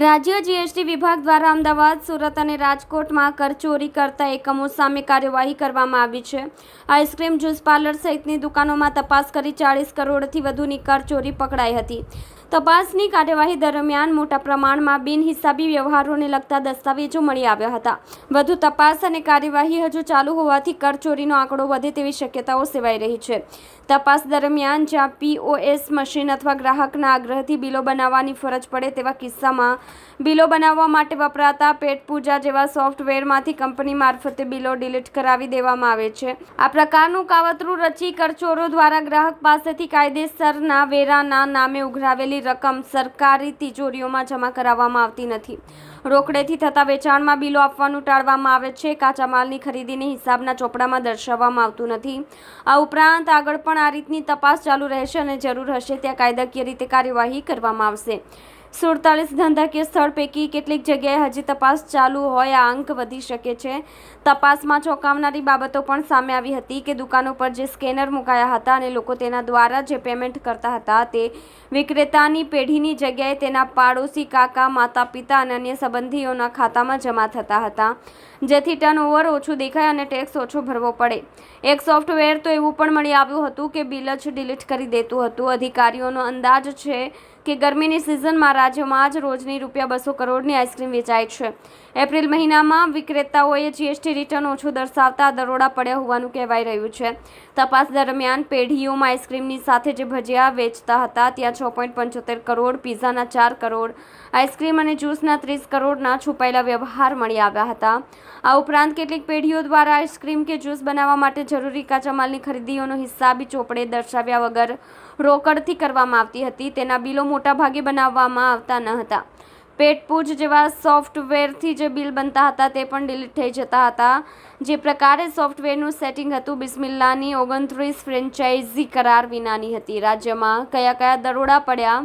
રાજ્ય જીએસટી વિભાગ દ્વારા અમદાવાદ, સુરત અને રાજકોટમાં કરચોરી કરતા એકમો સામે કાર્યવાહી કરવામાં આવી છે. આઈસ્ક્રીમ, જ્યુસ પાર્લર સહિતની દુકાનોમાં તપાસ કરી ચાળીસ કરોડથી વધુની કરચોરી પકડાઈ હતી. તપાસની કાર્યવાહી દરમિયાન મોટા પ્રમાણમાં બિનહિસાબી વ્યવહારોને લગતા દસ્તાવેજો મળી આવ્યા હતા. વધુ તપાસ અને કાર્યવાહી હજુ ચાલુ હોવાથી કરચોરીનો આંકડો વધે તેવી શક્યતાઓ સેવાઈ રહી છે. તપાસ દરમિયાન જ્યાં પીઓએસ મશીન અથવા ગ્રાહકના આગ્રહથી બિલો બનાવવાની ફરજ પડે તેવા કિસ્સામાં બિલો બનાવવા માટે વપરાતા પેટ પૂજા જેવા સોફ્ટવેરમાંથી કંપની મારફતે બિલો ડિલીટ કરાવી દેવામાં આવે છે. આ પ્રકારનું કાવતરું રચી કરચોરો દ્વારા ગ્રાહક પાસેથી કાયદેસરના વેરાના નામે ઉઘરાવેલી રકમ સરકારી તિજોરીઓમાં જમા કરાવવામાં આવતી નથી. રોકડેથી થતા વેચાણમાં બિલો આપવાનું ટાળવામાં આવે છે. કાચા માલની ખરીદીને હિસાબના ચોપડામાં દર્શાવવામાં આવતું નથી. આ ઉપરાંત આગળ પણ આ રીતની તપાસ ચાલુ રહેશે અને જરૂર હશે, ત્યાં કાયદાકીય રીતે કાર્યવાહી કરવામાં આવશે. સુડતાલીસ ધંધાકીય સ્થળ પૈકી કેટલીક જગ્યાએ હજી તપાસ ચાલુ હોય, આ અંક વધી શકે છે. તપાસમાં ચોંકાવનારી બાબતો પણ સામે આવી હતી કે દુકાનો પર જે સ્કેનર મુકાયા હતા અને લોકો તેના દ્વારા જે પેમેન્ટ કરતા હતા તે વિક્રેતાની પેઢીની જગ્યાએ તેના પાડોશી કાકા માતા પિતા અને અન્ય સંબંધીઓના ખાતામાં જમા થતા હતા. જેથી ટર્નઓવર ઓછું દેખાય અને ટેક્સ ઓછો ભરવો પડે. એક સોફ્ટવેર તો એવું પણ મળી આવ્યું હતું કે બિલ જ ડિલીટ કરી દેતું હતું. અધિકારીઓનો અંદાજ છે કે ગરમીની સિઝનમાં રાજ્યમાં જ રોજની રૂપિયા બસો કરોડની આઈસ્ક્રીમ વેચાય છે. એપ્રિલ મહિનામાં વિક્રેતાઓએ જીએસટી રિટર્ન ઓછું દર્શાવતા દરોડા પડ્યા હોવાનું કહેવાઈ રહ્યું છે. તપાસ દરમિયાન પેઢીઓમાં આઈસ્ક્રીમની સાથે જે ભજીયા વેચતા હતા, ત્યાં છ પોઈન્ટ પંચોતેર કરોડ, પીઝાના ચાર કરોડ, આઈસ્ક્રીમ અને જ્યુસના ત્રીસ કરોડના છુપાયેલા વ્યવહાર મળી આવ્યા હતા. આ ઉપરાંત કેટલીક પેઢીઓ દ્વારા આઈસ્ક્રીમ કે જ્યુસ બનાવવા માટે જરૂરી કાચા માલની ખરીદીઓનો હિસાબી ચોપડે દર્શાવ્યા વગર રોકડથી કરવામાં આવતી હતી. તેના બિલો મોટાભાગે બનાવવામાં આવતા ન હતા. પેટપૂજ જેવા સોફ્ટવેરથી જે બિલ બનતા હતા તે પણ ડિલીટ થઈ જતા હતા. જે પ્રકારે સોફ્ટવેરનું સેટિંગ હતું બિસ્મિલ્લાની ઓગણત્રીસ ફ્રેન્ચાઇઝી કરાર વિનાની હતી. રાજ્યમાં કયા કયા દરોડા પડ્યા?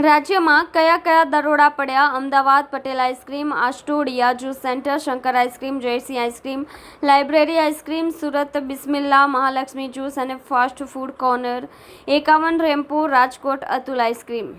રાજ્યમાં કયા કયા દરોડા પડ્યા? Ahmedabad, Patel ice cream Astodia juice centre, Shankar ice cream, Jaysinh ice cream, library ice cream, Surat Bismillah Mahalaxmi juice અને ફાસ્ટ ફૂડ કોર્નર, એકાવન રેમ્પો, રાજકોટ, અતુલ આઈસ્ક્રીમ.